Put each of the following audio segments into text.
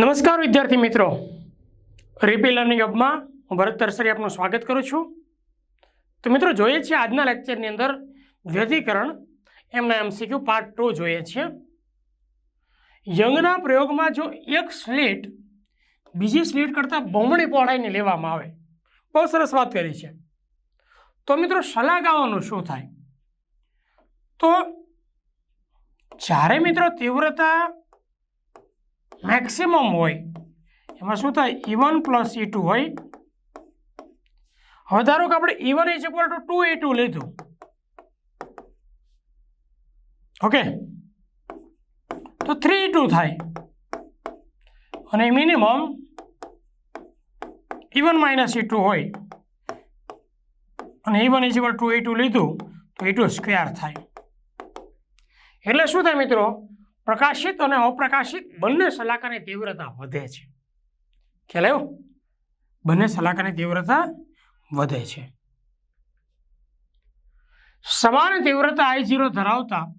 નમસ્કાર વિદ્યાર્થી મિત્રો. રીપી લર્નિંગ હબમાં હું ભરત તરસરી આપનું સ્વાગત કરું છું. તો મિત્રો જોઈએ છીએ આજના લેક્ચરની અંદર વ્યધિકરણ એમના એમસીક્યુ પાર્ટ ટુ જોઈએ છીએ. યંગના પ્રયોગમાં જો એક સ્લીટ બીજી સ્લીટ કરતાં બમણી પહોળાઈને લેવામાં આવે, બહુ સરસ વાત કરી છે. તો મિત્રો શલાગાવાનું શું થાય? તો જ્યારે મિત્રો તીવ્રતા મેક્સિમમ હોય. એમાં શું થાય? E one plus E two હોય. હવે ધારો કે આપણે E one is equal to two E two લીધું. ઓકે તો થ્રી ટુ થાય. અને minimum E one minus E two હોય. અને E one is equal to E two લીધું, તો ઈ ટુ સ્ક્વેર થાય. એટલે શું થાય મિત્રો? પ્રકાશિત અને અપ્રકાશિત બંને સલાકાની તીવ્રતા વધે છે. ખ્યાલ આવ્યો? બંને સલાકાની તીવ્રતા વધે છે. સમાન તીવ્રતા આઈ જીરો ધરાવતા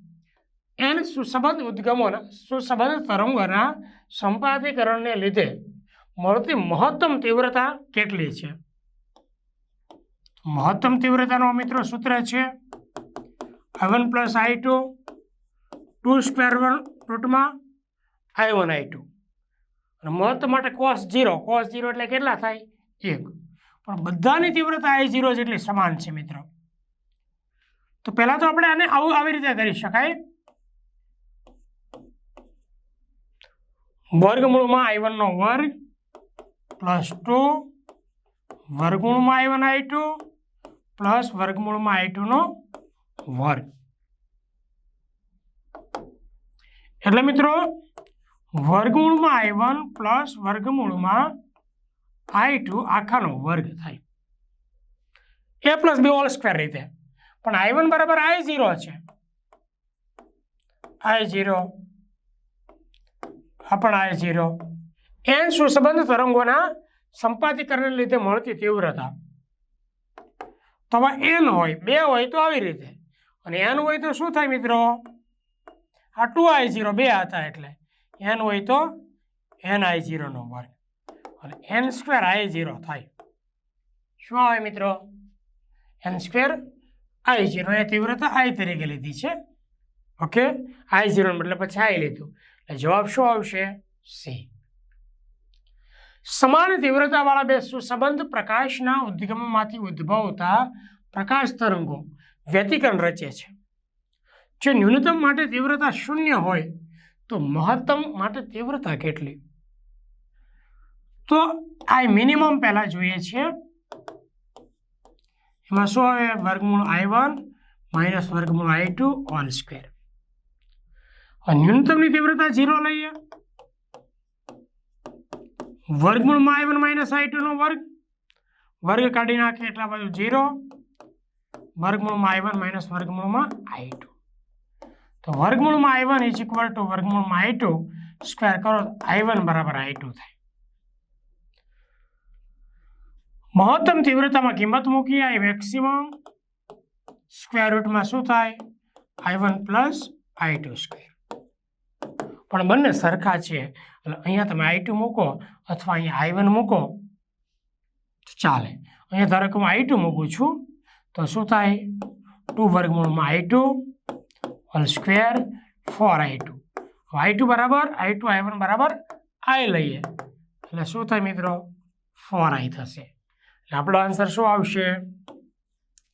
એન સુસંબંધ ઉદ્ગમોના સુસંબંધ તરંગોના સંપાદીકરણને લીધે મળતી મહત્તમ તીવ્રતા કેટલી છે? મહત્તમ તીવ્રતાનો મિત્રો સૂત્ર છે. I one plus I two two square રૂટમાં I one I two અને મહત્વ માટે કોસ જીરો કોસ જીરો એટલે કેટલા થાય? એક. પણ બધાની તીવ્રતા આઈ જીરો જેટલી સમાન છે મિત્રો. તો પહેલાં તો આપણે આને આવું આવી રીતે કરી શકાય. વર્ગમૂળમાં આઈ વનનો વર્ગ પ્લસ ટુ વર્ગમૂળમાં I one I two plus વર્ગમૂળમાં આઈ ટુનો વર્ગ. એટલે મિત્રો, વર્ગમૂળમાં આઈ વન પ્લસ વર્ગમૂળમાં આઈ ટુ આખાનો વર્ગ થાય. A plus B whole square રીતે. પણ આઈ વન બરાબર આઈ ઝીરો છે. આઈ ઝીરો આ પણ આઈ ઝીરો એન સુસંબંધ તરંગોના સંપાદીકરણને લીધે મળતી તીવ્રતા? તો એન હોય, બે હોય તો આવી રીતે. અને એન હોય તો શું થાય મિત્રો? આ ટુ આઈ ઝીરો બે હતા એટલે. એન હોય તો એન આઈ ઝીરોનો વર્ગ અને એન સ્ક્વેર આઈ ઝીરો થાય. શું આવે મિત્રો? એન સ્ક્વેર આઈ ઝીરો એ તીવ્રતા આઈ તરીકે લીધી છે. ઓકે? આઈ ઝીરો મતલબ પછી આઈ લીધું. એટલે જવાબ શું આવશે? સી. સમાન તીવ્રતાવાળા બે સુસંબંધ પ્રકાશના ઉદ્ગમમાંથી ઉદ્ભવતા પ્રકાશ તરંગો વ્યતિકરણ રચે છે. જો ન્યૂનતમ માટે તીવ્રતા શૂન્ય હોય, તો મહત્તમ માટે તીવ્રતા કેટલી? તો આ મિનિમમ પહેલાં જોઈએ છીએ. એમાં શું આવે? વર્ગમૂળ આઈ વન માઇનસ વર્ગમૂળ આઈ ટુ ઓલ સ્ક્વેર. ન્યૂનતમની તીવ્રતા ઝીરો લઈએ. વર્ગમૂળમાં આઈ વન માઇનસ આઈ ટુનો વર્ગ. વર્ગ કાઢી નાખે એટલા બાજુ ઝીરો. વર્ગમૂળમાં આઈ વન માઇનસ વર્ગમૂળમાં આઈ ટુ. તો વર્ગમૂળમાં I one is equal to વર્ગમૂળમાં આઈ ટુ સ્ક્વેર કરો આઈ વન બરાબર આઈ ટુ થાય. મહત્તમ તીવ્રતામાં કિંમત મૂકી આઈ મેક્સિમમ સ્ક્વેર રૂટમાં શું થાય? I one plus I two square પણ બંને સરખા છે. એટલે અહીંયા તમે આઈ ટુ મૂકો અથવા અહીંયા આઈ વન મૂકો ચાલે. અહીંયા ધારો કે હું આઈ ટુ મૂકું છું, તો શું થાય? ટુ વર્ગમૂળમાં I two whole square four I two I two બરાબર આઈ ટુ આઈ વન બરાબર આઈ લઈએ. એટલે શું થાય મિત્રો? ફોર આઈ થશે. એટલે આપણો આન્સર શું આવશે?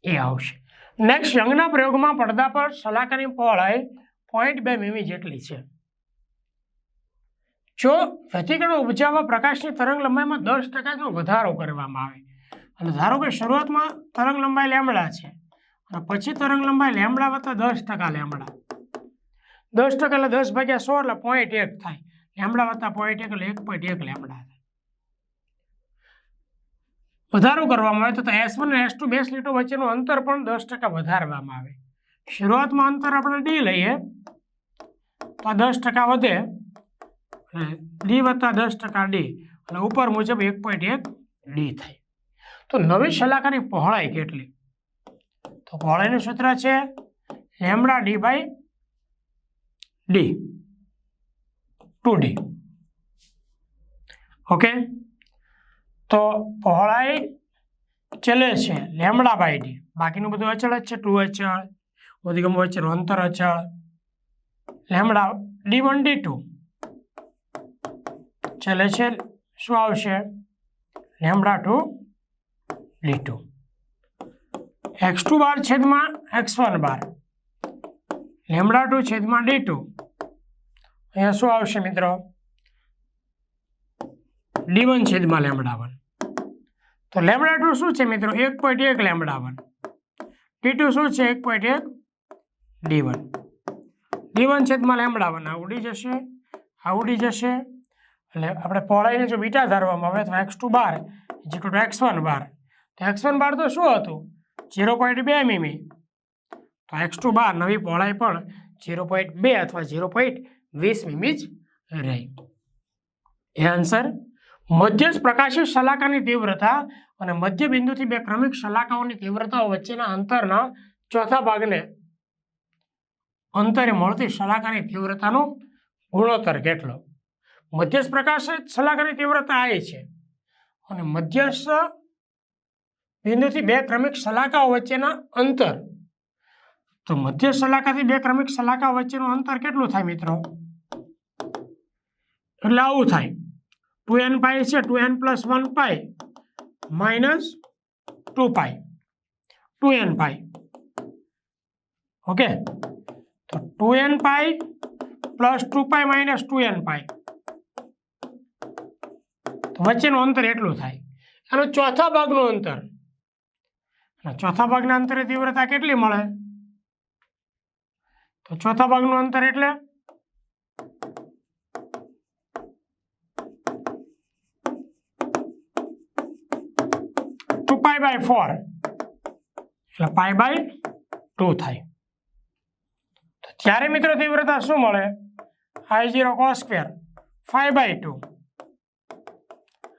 એ આવશે. નેક્સ્ટ યંગના પ્રયોગમાં પડદા પર સલાકાની પહોળાઈ પોઈન્ટ બે મીમી જેટલી છે. જો વ્યતિકરણો ઉપજાવવા પ્રકાશની તરંગ લંબાઈમાં દસ ટકાનો વધારો કરવામાં આવે. અને ધારો કે શરૂઆતમાં તરંગ લંબાઈ લેમડા છે. પછી તરંગ લંબાઈ લેમડા વત્તા દસ ટકા લેમડા. દસ ટકા એટલે દસ ભાગ્યા સો એટલે પોઈન્ટ એક થાય. લેમડા વત્તા પોઈન્ટ એક એટલે એક પોઈન્ટ એક લેમડા થાય. વધારો કરવામાં આવે તો એસ વન એસ ટુ બે સ્લીટો વચ્ચેનું અંતર પણ દસ ટકા વધારવામાં આવે. શરૂઆતમાં અંતર આપણે ડી લઈએ, તો આ દસ ટકા વધે ડી વત્તા દસ ટકા ડી અને ઉપર મુજબ એક પોઈન્ટ એક ડી થાય. તો નવી શલાકાની પહોળાઈ કેટલી? તો પહોળાઈનું સૂત્ર છે lambda D by D two D okay તો પહોળાઈ ચલે છે લેમડા બાય ડી બાકીનું બધું અચળ જ છે ટુ અચળ ઉદ્ગમ વચ્ચેનું અંતર અચળ lambda D one D two ચલે છે શું આવશે lambda two D two X two bar છેદમાં X one bar lambda two છેદમાં ડી અહીંયા શું આવશે મિત્રો? ડી છેદમાં લેમડા વન તો લેમડા ટુ શું છે મિત્રો? એક પોઈન્ટ એક લેમડા વન ડી ટુ શું છે? એક પોઈન્ટ એક ડી વન ડી વન છેદમાં લેમડા વન આ ઉડી જશે. આ ઉડી જશે. એટલે આપણે પહોળાઈને જો બીટા ધારવામાં આવે તો X two bar two X one bar તો એક્સ વન બાર તો શું હતું? ઝીરો પોઈન્ટ બે મીમી તો એક્સ ટુ બાર નવી પહોળાઈ પણ ઝીરો પોઈન્ટ બે અથવા ઝીરો પોઈન્ટ વીસ મીમી જ રહી. એ આન્સર મધ્યસ્થ પ્રકાશિત શલાકાની તીવ્રતા અને મધ્ય બિંદુથી બે ક્રમિક શલાકાઓની તીવ્રતાઓ વચ્ચેના અંતરના ચોથા ભાગને અંતરે મળતી શલાકાની તીવ્રતાનો ગુણોત્તર કેટલો? મધ્યસ્થ પ્રકાશિત શલાકાની તીવ્રતા આ છે. અને મધ્યસ્થ બિંદુથી બે ક્રમિક સલાકાઓ વચ્ચેના અંતર. તો મધ્ય સલાકાથી બે ક્રમિક સલાકા વચ્ચેનું અંતર કેટલું થાય મિત્રો? એટલે આવું થાય. ટુ એન પાય છે, two N plus one pi minus two pi two N pi okay? તો two N pi plus two pi minus two N તો વચ્ચેનું અંતર એટલું થાય. અને ચોથા ભાગનું અંતર. અને ચોથા ભાગના અંતરે તીવ્રતા કેટલી મળે? તો ચોથા ભાગનું અંતર એટલે? Two pi by four. એટલે પાઈ બાય ટુ થાય. તો ત્યારે મિત્રો તીવ્રતા શું મળે? I zero cos square. Five by two.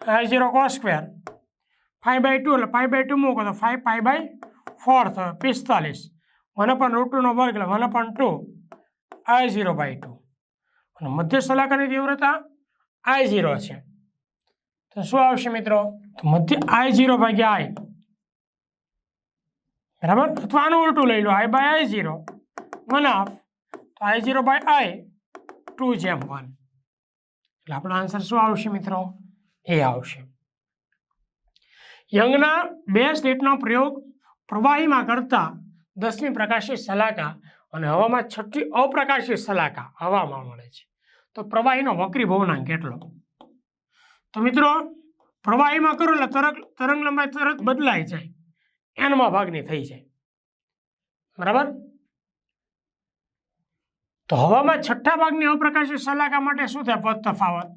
I zero cos square. Five by two એટલે ફાઈવ બાય ટુ મૂકો તો ફાઈવ ફાઈવ બાય ફોર થયો, પિસ્તાલીસ. વન અપન રૂટ ટુનો વર્ગ એટલે one upon two I zero by two અને મધ્ય સલાહકારની તીવ્રતા આઈ ઝીરો છે. તો શું આવશે મિત્રો? તો મધ્ય આઈ ઝીરો ભાગ્યા આઈ બરાબર? અથવા આનું ઉલટું લઈ લો I by I zero one half તો I zero by I two જેમ વન એટલે આપણો આન્સર શું આવશે મિત્રો? એ આવશે. યંગના બે સ્ટેટનો પ્રયોગ પ્રવાહીમાં કરતા દસમી પ્રકાશિત સલાકા અને હવામાં છઠ્ઠી અપ્રકાશિત સલાકા હવામાં મળે છે. તો પ્રવાહીનો વક્રી ભવનાંક કેટલો? તો મિત્રો, પ્રવાહીમાં કરો એટલે તરંગ તરંગ લંબાઈ તરત બદલાઈ જાય. એનમાં ભાગની થઈ જાય. બરાબર? તો હવામાં છઠ્ઠા ભાગની અપ્રકાશિત સલાકા માટે શું થાય? પદ તફાવત.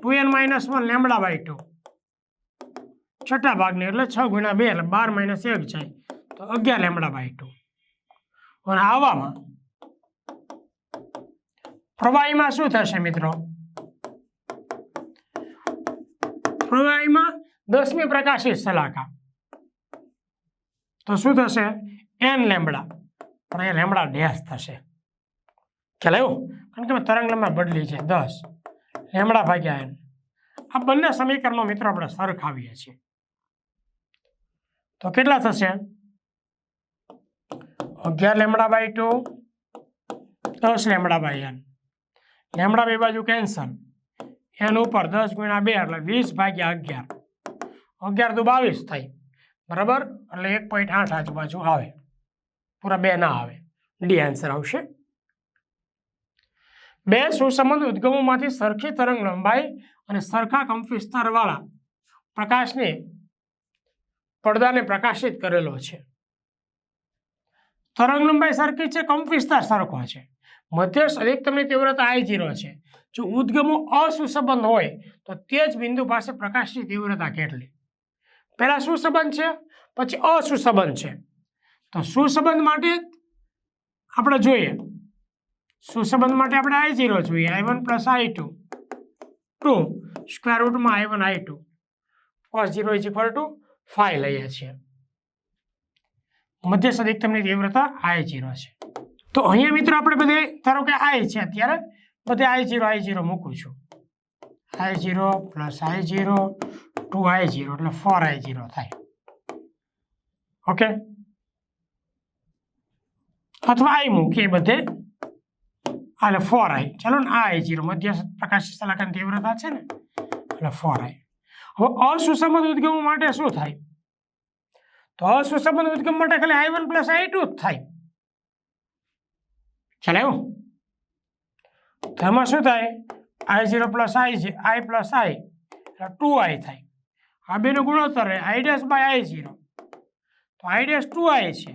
Two N minus one lambda by two. છઠ્ઠા ભાગને એટલે છ ગુણ્યા બે એટલે બાર માઇનસ એક જાય. તો અગિયાર લેમડા બાય ટુ અને આવામાં પ્રવાહીમાં શું થશે મિત્રો? પ્રવાહીમાં દસમી પ્રકાશિત સલાકા તો શું થશે? N lambda. પણ એ લેમડા ડેસ થશે. ખ્યાલ આવ્યો? કારણ કે તરંગ લંબાઈ બદલી છે. દસ. લેમડા ભાગ્યા એન આ બંને સમીકરણો મિત્રો આપણે સરખાવીએ છીએ. તો કેટલા થશે? અગિયાર લેમડા બાય ટુ, દસ લેમડા બાય એન. લેમડા બે બાજુ કેન્સલ. એન ઉપર દસ ગુણ્યા બે એટલે વીસ ભાગ્યા અગિયાર. અગિયાર તો બાવીસ થાય. બરાબર? એટલે એક પોઈન્ટ આઠ આજુબાજુ આવે. પૂરા બે ના આવે. ડી આન્સર આવશે. બે સુસંબંધ ઉદ્ગમોમાંથી સરખી તરંગ લંબાઈ અને સરખા કંપ વિસ્તારવાળા પ્રકાશને પડદાને પ્રકાશિત કરેલો છે. તરંગ લંબાઈ સરખી છે કંપ વિસ્તાર સરખો છે? મધ્યસ્થ અધિકતમની તીવ્રતા આઈ જીરો છે. જો ઉદ્ગમો અસુસંબંધ હોય, તો તે જ બિંદુ પાસે પ્રકાશની તીવ્રતા કેટલી? પહેલાં સુસંબંધ છે? પછી અસુસંબંધ છે. તો સુસંબંધ માટે આપણે જોઈએ. સુસંબંધ માટે આપણે આઈ જીરો જોઈએ. I one plus I two two square રૂટમાં I one I two cos zero is equal to five લઈએ છીએ. મધ્ય સદિકતમની તીવ્રતા આઈ જીરો છે. તો અહીંયા મિત્રો આપણે બધે ધારો કે આઈ છે અત્યારે બધે આઈ જીરો આઈ જીરો મૂકું છું. I zero plus I zero two I zero એટલે ફોર આઈ જીરો થાય. ઓકે અથવા આઈ મૂકીએ બધે. એટલે ફોર આઈ ચાલો ને આ આઈ જીરો મધ્ય પ્રકાશ સલાકાની તીવ્રતા છે ને એટલે ફોર આઈ હવે અસુસંબંધ ઉદ્ગમ માટે શું થાય? તો અસુસંબંધ ઉદ્ગમ માટે ખાલી I one plus I two જ થાય. ચાલે એવું તો એમાં શું થાય? આઈ ઝીરો પ્લસ આઈ છે આઈ પ્લસ આઈ એટલે ટુ આઈ થાય. આ બેનો ગુણોત્તર રહે. I dash by I zero તો આઈ ડેસ ટુ આઈ છે.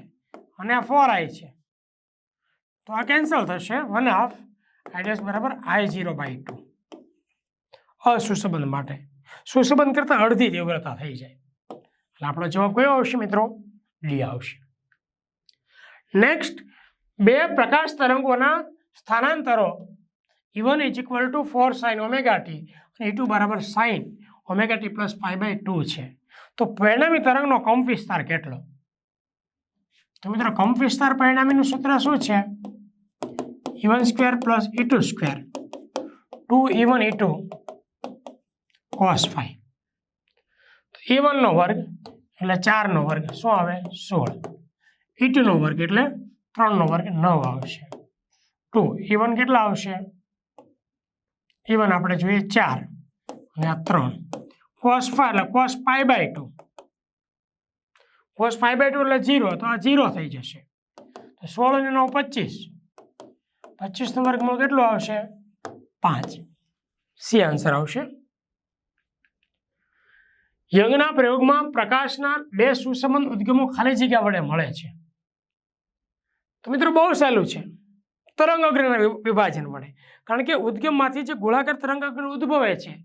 અને આ ફોર આઈ છે. તો આ કેન્સલ થશે. વન હાફ આઈ ડેસ બરાબર આઈ ઝીરો બાય ટુ અસુસંબંધ માટે. સુસંબંધ કરતાં અડધી તીવ્રતા થઈ જાય. એટલે આપણો જવાબ કયો આવશે મિત્રો? ડી આવશે. નેક્સ્ટ બે પ્રકાશ તરંગોના સ્થાનાંતરો. E one is equal to four sine omega T અને ટુ બરાબર sine omega T plus five by two છે. તો પરિણામી તરંગનો કંપ વિસ્તાર કેટલો? તો મિત્રો કંપ વિસ્તાર પરિણામીનું સૂત્ર શું છે? E one square plus E two square two E one E two cos five એ વનનો વર્ગ એટલે ચારનો વર્ગ શું આવે? સોળ. ઈ ટુનો વર્ગ એટલે ત્રણનો વર્ગ નવ આવશે. ટુ ઇવન વન કેટલા આવશે? ઇવન વન આપણે જોઈએ ચાર અને આ ત્રણ. કોસ ફાઈવ એટલે cos phi by two cos five by two એટલે જીરો તો આ જીરો થઈ જશે. તો સોળ અને નવ પચીસ. પચીસનો વર્ગમાં કેટલો આવશે? પાંચ. સી આન્સર આવશે. યંગના પ્રયોગમાં પ્રકાશના બે સુસંબંધ ઉદ્ગમો ખાલી જગ્યા વડે મળે છે. તો મિત્રો બહુ સહેલું છે. તરંગ અગ્રના વિભાજન વડે. કારણ કે ઉદ્ગમમાંથી જે ગોળાકાર તરંગ અગ્ર ઉદ્ભવે છે,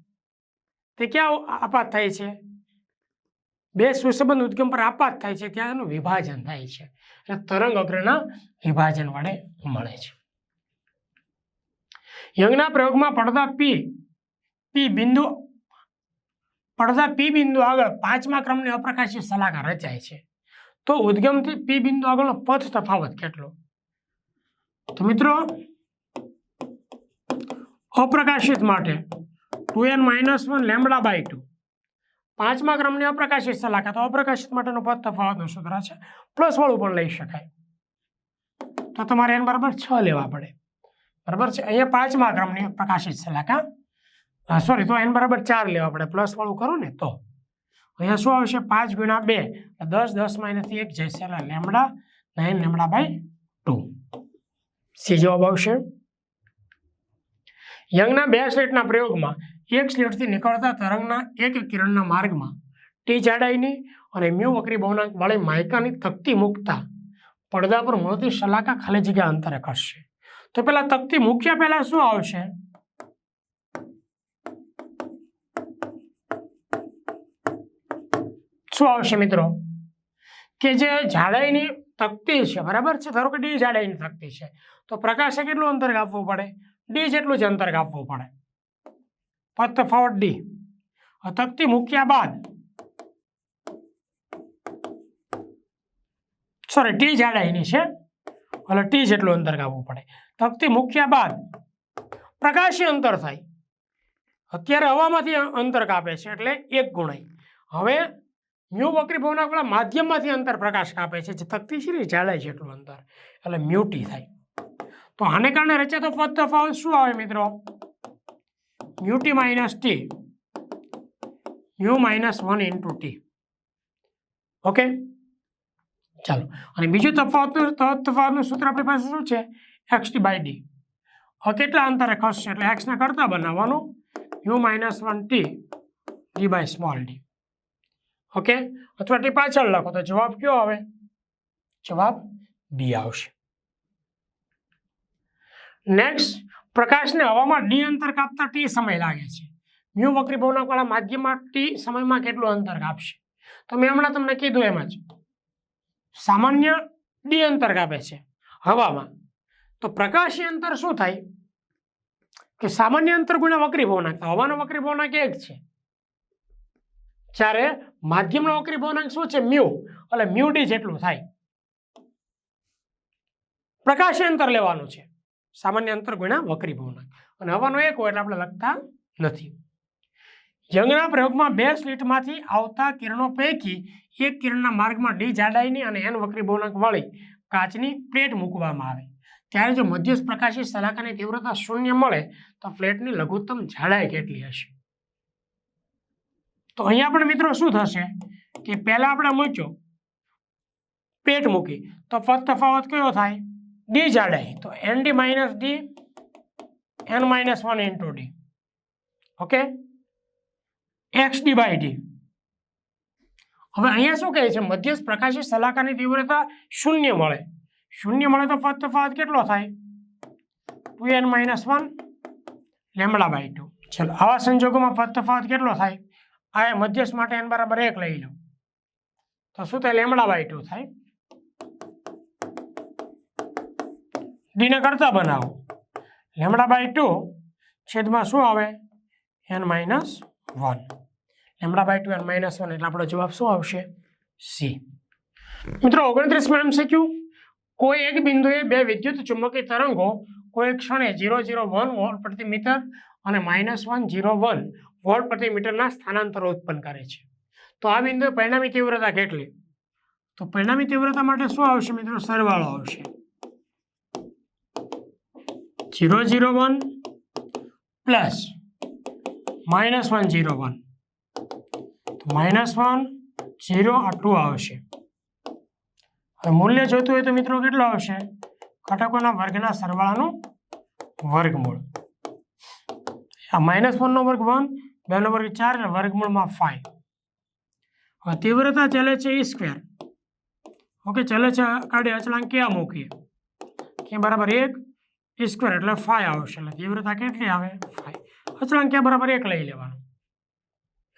તે ક્યાં આપાત થાય છે? બે સુસંબંધ ઉદ્ગમ પર આપાત થાય છે, ત્યાં એનું વિભાજન થાય છે. એટલે તરંગ અગ્રના વિભાજન વડે મળે છે. યંગના પ્રયોગમાં પડદા પી પી બિંદુ પડદા પી બિંદુ આગળ પાંચમા ક્રમની અપ્રકાશિત સલાહકાર રચાય છે. તો ઉદ્ગમથી પી બિંદુ આગળનો પથ તફાવત કેટલો? તો મિત્રો, અપ્રકાશિત માટે two N minus one lambda by two. પાંચમા ક્રમની અપ્રકાશિત સલાહકાર, તો અપ્રકાશિત માટેનો પથ તફાવતનું સૂત્ર છે. પ્લસ વાળું પણ લઈ શકાય. તો તમારે એન બરાબર છ લેવા પડે. બરાબર છે? અહીંયા પાંચમા ક્રમની પ્રકાશિત સલાહકાર સોરી તો એન બરાબર ચાર લેવા પડે. પ્લસ વાળું કરો ને, તો. અહીંયા શું આવશે? પાંચ ગુણ્યા બે. દસ દસ માઇનસથી એક જશે એટલે lambda nine lambda by two. C જવાબ આવશે. યંગના બે સ્લેટના પ્રયોગમાં એક સ્લેટથી નીકળતા તરંગના એક કિરણના માર્ગમાં ટી જાડાઈની અને મ્યુ વક્રી બહુનાંક વાળી માયકાની તકતી મૂકતા પડદા પર મળતી સલાકા ખાલી જગ્યા અંતરે ખસશે તો પેલા તકતી મૂક્યા પહેલા શું આવશે? શું આવશે મિત્રો? કે જે જાડાઈની તકતી છે, બરાબર છે? ધારો કે ડી જાડાઈની તકતી છે. તો પ્રકાશે કેટલું અંતર કાપવું પડે? ડી જેટલું જ અંતર કાપવું પડે. પદ તફાવત ડી. તકતી મૂક્યા બાદ સોરી ટી જાડાઈની છે. એટલે ટી જેટલું અંતર કાપવું પડે. તકતી મૂક્યા બાદ પ્રકાશી અંતર થાય. અત્યારે હવામાંથી અંતર કાપે છે એટલે એક ગુણાઈ હવે મ્યુ વક્રી ભવનાકવાળા માધ્યમમાંથી અંતર પ્રકાશ કાપે છે, જે તકતી શ્રી ને છે એટલું અંતર. એટલે મ્યુટી થાય. તો આને કારણે રચાતો પદ તફાવત શું આવે મિત્રો? Mu T minus T. Mu minus one into T. Okay? ચાલો. અને બીજું તફાવતનું તફાવત તફાવતનું સૂત્ર આપણી પાસે શું છે? X T by D. કેટલા અંતરે ખસશે એટલે એક્સને કરતા બનાવવાનું. U minus one T D by small D. Okay? અથવા ટી પાછળ લખો. તો જવાબ કયો આવે? જવાબ બી આવશે. નેક્સ્ટ પ્રકાશને હવામાં ડી અંતર કાપતા ટી સમય લાગે છે. મ્યુ વક્રી ભવનાકવાળા માધ્યમમાં ટી સમયમાં કેટલું અંતર કાપશે? તો મેં હમણાં તમને કીધું એમ જ. સામાન્ય ડી અંતર કાપે છે હવામાં. તો પ્રકાશી અંતર શું થાય? કે સામાન્ય અંતર ગુણ્યા વક્રી ભવનાક તો હવાનો વક્રી ભવનાક એક છે. જ્યારે માધ્યમનો વક્રી ભવનાંક શું છે? મ્યુ. એટલે મ્યુ ડી જેટલું થાય. પ્રકાશ અંતર લેવાનું છે. સામાન્ય અંતર ગુણ્યા વક્રી ભવનાંક. અને હવાનો એક હોય એટલે આપણે લખતા નથી. યંગના પ્રયોગમાં બે સ્લિટમાંથી આવતા કિરણો પૈકી એક કિરણના માર્ગમાં ડી જાડાઈની અને એન વક્રી ભવનાંક વાળી કાચની પ્લેટ મૂકવામાં આવે. ત્યારે જો મધ્યસ્થ પ્રકાશી સલાકાની તીવ્રતા શૂન્ય મળે, તો ફ્લેટની લઘુત્તમ જાડાઈ કેટલી હશે? તો અહીંયા પણ મિત્રો શું થશે કે પહેલાં આપણે મૂક્યો, પેટ મૂકી, તો ફર્સ્ટ તફાવત કયો થાય? ડી જાડાઈ. તો N D minus D N minus one into D okay X D by D હવે અહીંયા શું કહે છે? મધ્યસ્થ પ્રકાશી સલાહકારની તીવ્રતા શૂન્ય મળે. શૂન્ય મળે તો ફર્સ્ટ તફાવત કેટલો થાય? Two N minus one lambda by two ચલો, આવા સંજોગોમાં ફર્સ્ટ તફાવત કેટલો થાય? આ મધ્યસ્થ માટે એન બરાબર એક લઈ લો. તો શું થાય? લેમડા બાય ટુ થાય. ડીને કરતા બનાવો. લેમડા બાય ટુ છેદમાં શું આવે? N minus one. Lambda by two n minus one એટલે આપણો જવાબ શું આવશે? સી મિત્રો ઓગણત્રીસમાં એમ શીખ્યું કોઈ એક બિંદુએ બે વિદ્યુત ચુંબકીય તરંગો કોઈ ક્ષણે ઝીરો ઝીરો વન વોલ્ટ પ્રતિ મીટર અને minus one zero one volt પ્રતિ મીટરના સ્થાનાંતરો ઉત્પન્ન કરે છે. તો આ બિંદુએ પરિણામી તીવ્રતા કેટલી? તો પરિણામી તીવ્રતા માટે શું આવશે મિત્રો? સરવાળો આવશે. Zero zero one plus minus one zero one. Minus one zero two આવશે. હવે મૂલ્ય જોતું હોય તો મિત્રો કેટલું આવશે? ઘટકોના વર્ગના સરવાળાનું વર્ગમૂળ. આ માઇનસ વનનો વર્ગ વન બેનો વર્ગ ચાર અને વર્ગમૂળમાં ફાઈવ હવે તીવ્રતા ચાલે છે ઈ સ્ક્વેર ઓકે, ચાલે છે કાઢી અચળાંક ક્યાં મૂકીએ? કે બરાબર એક? ઈ સ્ક્વેર એટલે ફાઈવ આવશે. એટલે તીવ્રતા કેટલી આવે? ફાઈવ અચળાંક ક્યાં બરાબર એક લઈ લેવાનું?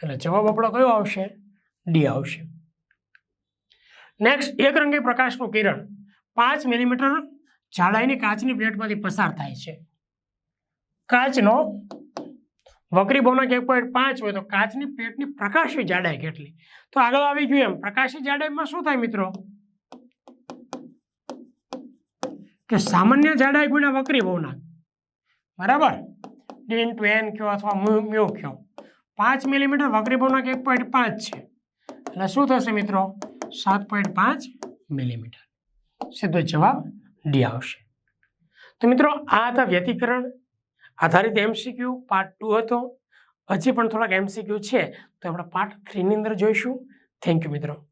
એટલે જવાબ આપણો કયો આવશે? ડી આવશે. નેક્સ્ટ એક રંગી પ્રકાશનું કિરણ પાંચ મિલીમીટર જાડાઈની કાચની પ્લેટમાંથી પસાર થાય છે. કાચનો વક્રી બહુનક એક પોઈન્ટ પાંચ હોય તો કાચની પ્લેટની પ્રકાશી જાડાઈ કેટલી? તો આગળ આવી ગયું એમ. પ્રકાશી જાડાઈમાં શું થાય મિત્રો? કે સામાન્ય જાડાઈ ગુણ્યા વકરી બહુનક બરાબર? ડીન ટુ એન કયો અથવા મ્યુ કયો? પાંચ મિલીમીટર વકરી બહુનક એક પોઈન્ટ પાંચ છે. એટલે શું થશે મિત્રો? સાત પોઈન્ટ પાંચ મિલીમીટર. સીધો જવાબ ડી આવશે. તો મિત્રો, આ હતા વ્યતિકરણ આધારિત એમસીક્યુ પાર્ટ ટુ હતો. હજી પણ થોડાક એમસીક્યુ છે. તો આપણે પાર્ટ થ્રીની અંદર જોઈશું. થેન્ક યુ મિત્રો.